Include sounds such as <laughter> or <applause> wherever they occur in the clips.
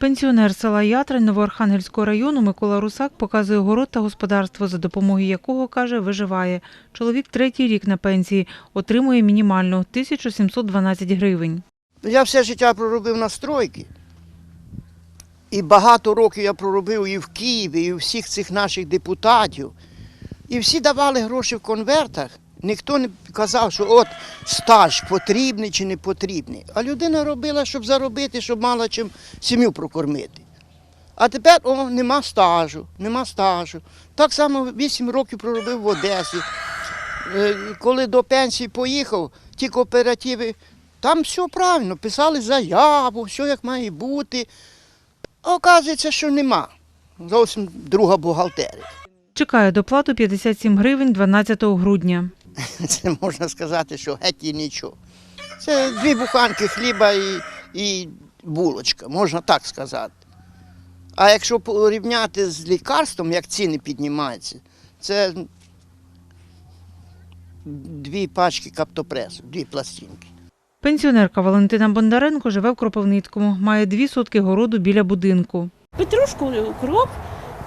Пенсіонер села Ятрань Новоархангельського району Микола Русак показує город та господарство, за допомогою якого, каже, виживає. Чоловік третій рік на пенсії, отримує мінімальну – 1712 гривень. Я все життя проробив на стройки. І багато років я проробив і в Києві, і у всіх цих наших депутатів. І всі давали гроші в конвертах. Ніхто не казав, що от стаж потрібний чи не потрібний. А людина робила, щоб заробити, щоб мала чим сім'ю прокормити. А тепер о, нема стажу, нема стажу. Так само 8 років проробив в Одесі. Е, Коли до пенсії поїхав, ті кооперативи, там все правильно, писали заяву, все як має бути. Оказується, що нема. Зовсім друга бухгалтерія. Чекає доплату 57 гривень 12 грудня. <laughs> Це можна сказати, що геть і нічого. Це дві буханки хліба і, і булочка, можна так сказати. А якщо порівняти з лікарством, як ціни піднімаються, це дві пачки каптопресу, дві пластинки. Пенсіонерка Валентина Бондаренко живе в Кропивницькому, має дві сотки городу біля будинку. Петрушку, укроп,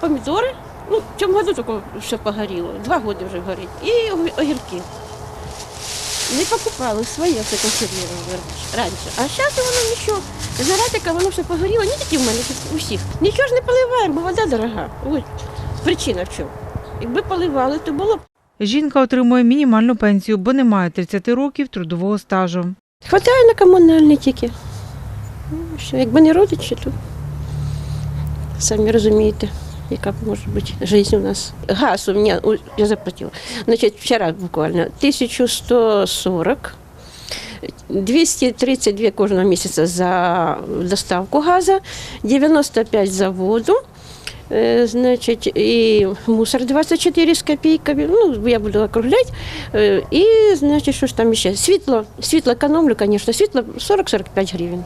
помідори. Ну, в цьому году тільки все погоріло. Два роки вже горить. І огірки. Не покупали своє, все консервували раніше. А зараз воно нічого. Зарадика воно все погоріло, не тільки в мене, у всіх. Нічого ж не поливаємо, бо вода дорога. Ось причина в чому. Якби поливали, то було б. Жінка отримує мінімальну пенсію, бо не має 30 років трудового стажу. Хватає на комунальні тільки. Ну, що, якби не родичі, то самі розумієте, яка може бути життя у нас. Газ у мене, я заплатила. Значить, вчора буквально 1140. 232 кожного місяця за доставку газу, 95 за воду, е, значить, і мусор 24 з копійками, ну, я буду округляти. Е, І, значить, що ж там ще? Світло, світло економлю, звісно, світло 40-45 гривень.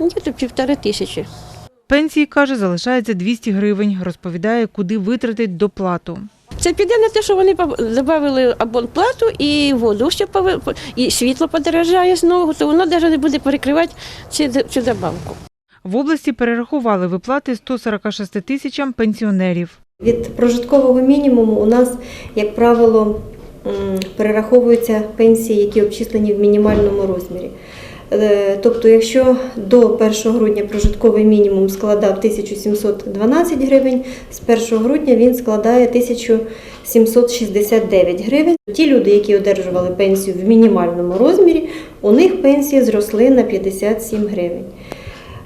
Где-то півтори тисячі. Пенсії, каже, залишається 200 гривень. Розповідає, куди витратить доплату. Це піде на те, що вони додали абонплату і воду ще пови- і світло подорожає знову, то воно навіть не буде перекривати цю, цю добавку. В області перерахували виплати 146 тисячам пенсіонерів. Від прожиткового мінімуму у нас, як правило, перераховуються пенсії, які обчислені в мінімальному розмірі. Е, Тобто, якщо до 1 грудня прожитковий мінімум складав 1712 гривень, з 1 грудня він складає 1769 гривень. Ті люди, які одержували пенсію в мінімальному розмірі, у них пенсії зросли на 57 гривень.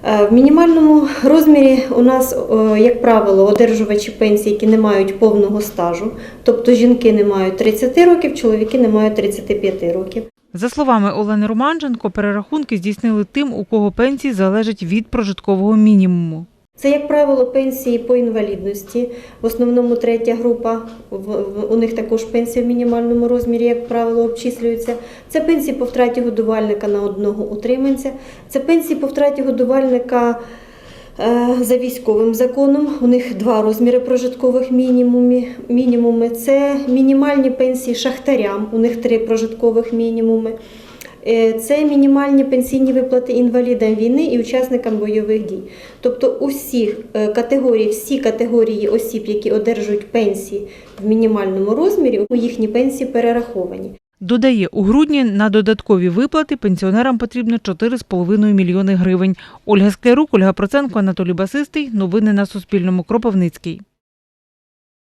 Е, В мінімальному розмірі у нас, е, як правило, одержувачі пенсії, які не мають повного стажу, тобто жінки не мають 30 років, чоловіки не мають 35 років. За словами Олени Романченко, перерахунки здійснили тим, у кого пенсії залежать від прожиткового мінімуму. Це, як правило, пенсії по інвалідності. В основному третя група, у них також пенсія в мінімальному розмірі, як правило, обчислюється. Це пенсії по втраті годувальника на одного утриманця. Це пенсії по втраті годувальника за військовим законом. У них два розміри прожиткових мінімумі- мінімуми. Це мінімальні пенсії шахтарям, у них три прожиткових мінімуми. Е, Це мінімальні пенсійні виплати інвалідам війни і учасникам бойових дій. Тобто усіх е, категорій, всі категорії осіб, які одержують пенсії в мінімальному розмірі, у їхні пенсії перераховані. Додає, у грудні на додаткові виплати пенсіонерам потрібно 4,5 мільйони гривень. Ольга Склярук, Ольга Проценко, Анатолій Басистий. Новини на Суспільному. Кропивницький.